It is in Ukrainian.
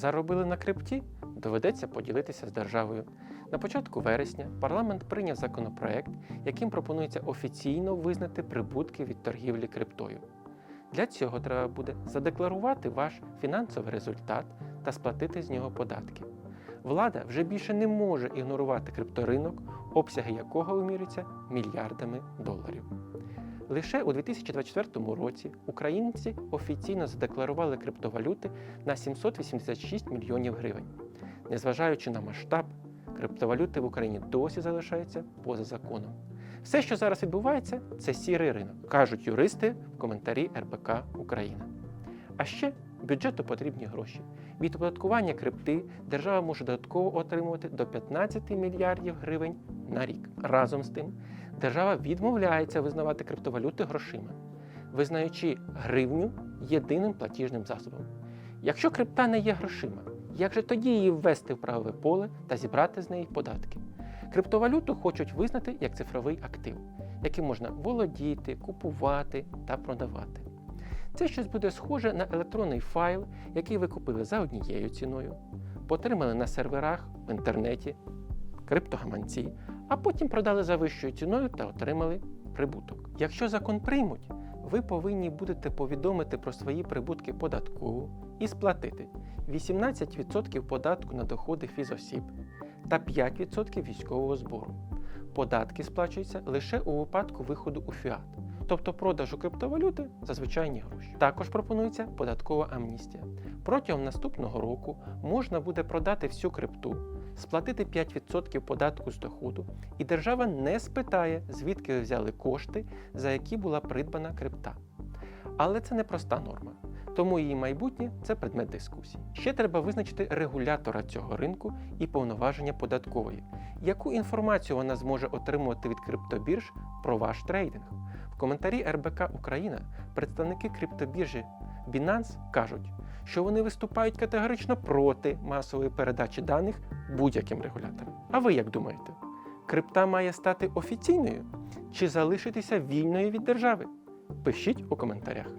Заробили на крипті? Доведеться поділитися з державою. На початку вересня парламент прийняв законопроект, яким пропонується офіційно визнати прибутки від торгівлі криптою. Для цього треба буде задекларувати ваш фінансовий результат та сплатити з нього податки. Влада вже більше не може ігнорувати крипторинок, обсяги якого вимірюються мільярдами доларів. Лише у 2024 році українці офіційно задекларували криптовалюти на 786 мільйонів гривень. Незважаючи на масштаб, криптовалюти в Україні досі залишаються поза законом. Все, що зараз відбувається, це сірий ринок, кажуть юристи в коментарі РБК Україна. А ще бюджету потрібні гроші. Від оподаткування крипти держава може додатково отримувати до 15 мільярдів гривень на рік. Разом з тим, держава відмовляється визнавати криптовалюти грошима, визнаючи гривню єдиним платіжним засобом. Якщо крипта не є грошима, як же тоді її ввести в правове поле та зібрати з неї податки? Криптовалюту хочуть визнати як цифровий актив, яким можна володіти, купувати та продавати. Це щось буде схоже на електронний файл, який ви купили за однією ціною, потримали на серверах в інтернеті, криптогаманці, а потім продали за вищою ціною та отримали прибуток. Якщо закон приймуть, ви повинні будете повідомити про свої прибутки податкову і сплатити 18% податку на доходи фізосіб та 5% військового збору. Податки сплачуються лише у випадку виходу у фіат, тобто продажу криптовалюти за звичайні гроші. Також пропонується податкова амністія. Протягом наступного року можна буде продати всю крипту, сплатити 5% податку з доходу, і держава не спитає, звідки ви взяли кошти, за які була придбана крипта. Але це не проста норма, тому її майбутнє це предмет дискусії. Ще треба визначити регулятора цього ринку і повноваження податкової, яку інформацію вона зможе отримувати від криптобірж про ваш трейдинг. В коментарі РБК Україна представники криптобіржі Binance кажуть, що вони виступають категорично проти масової передачі даних будь-яким регуляторам. А ви як думаєте? Крипта має стати офіційною чи залишитися вільною від держави? Пишіть у коментарях.